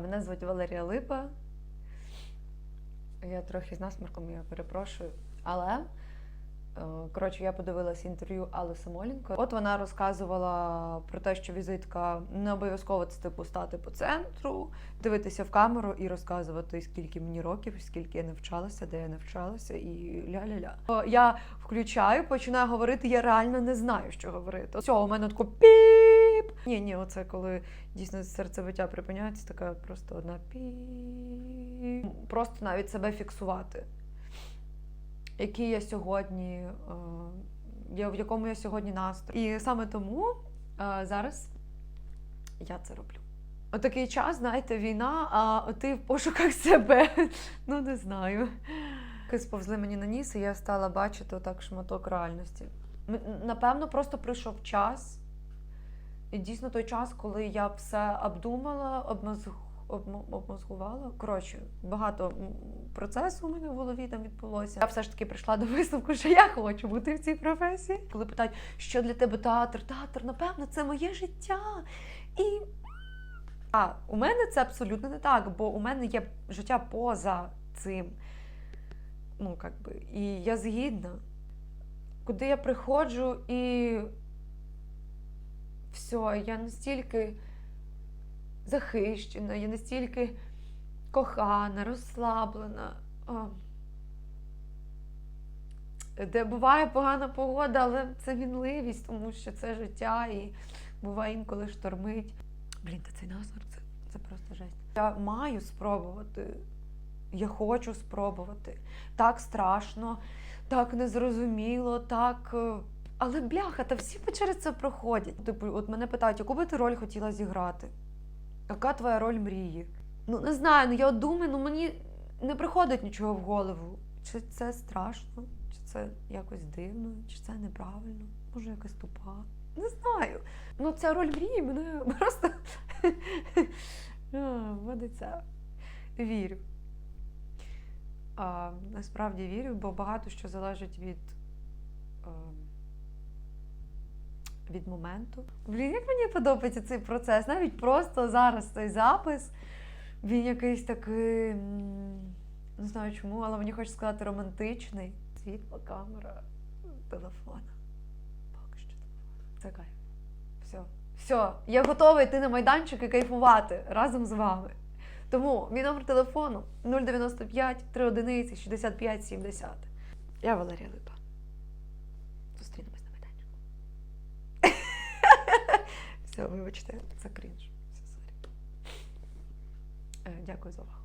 Мене звуть Валерія Липа. Я трохи з насморком, я перепрошую. Але е, коротше, я подивилася інтерв'ю Алли Самоленко. От вона розказувала про те, що візитка не обов'язково це типу стати по центру, дивитися в камеру і розказувати, скільки мені років, скільки я навчалася, де я навчалася, і ля-ля-ля. Я включаю, починаю говорити, я реально не знаю, що говорити. Все, у мене тако піп. Ні, ні, оце коли дійсно серцебиття припиняється, така просто одна піп. Просто навіть себе фіксувати. Який я сьогодні, е, в якому я сьогодні настрої. І саме тому е, зараз я це роблю. Отакий час, знаєте, війна, а ти в пошуках себе. Ну, не знаю. Сповзли мені на ніс, і я стала бачити отак шматок реальності. Напевно, просто прийшов час. Дійсно той час, коли я все обдумала, обмозг... обмозгувала. Коротше, багато процесу у мене в голові там відбулося. Я все ж таки прийшла до висновку, що я хочу бути в цій професії. Коли питають, що для тебе театр? Театр, напевно, це моє життя. І а у мене це абсолютно не так, бо у мене є життя поза цим. Ну, как би, і я згідна. Куди я приходжу і все, я настільки захищена, я настільки кохана, розслаблена. Де буває погана погода, але це мінливість, тому що це життя і буває інколи штормить. Блін, та цей насморк це, це просто жесть. Я маю спробувати. Я хочу спробувати. Так страшно, так незрозуміло, так. Але бляха, та всі через це проходять. Типу, от мене питають, яку би ти роль хотіла зіграти? Яка твоя роль мрії? Ну, не знаю, ну я от думаю, ну мені не приходить нічого в голову. Чи це страшно, чи це якось дивно, чи це неправильно, може якась тупа. Не знаю. Ну, ця роль мрії мене просто вводиться. Вірю. А, насправді вірю, бо багато що залежить від, е, від моменту. Блін, як мені подобається цей процес. Навіть просто зараз цей запис, він якийсь такий, не знаю чому, але мені хочеться сказати романтичний. Світло, камера, телефон. Поки що телефон. Це кайф. Все. Все, я готова йти на майданчик і кайфувати разом з вами. Тому мій номер телефону 095 3 одиниці 65 70. Я Валерія Липа. Все, вибачте, за крінж. Все, сорі. Е, Дякую за увагу.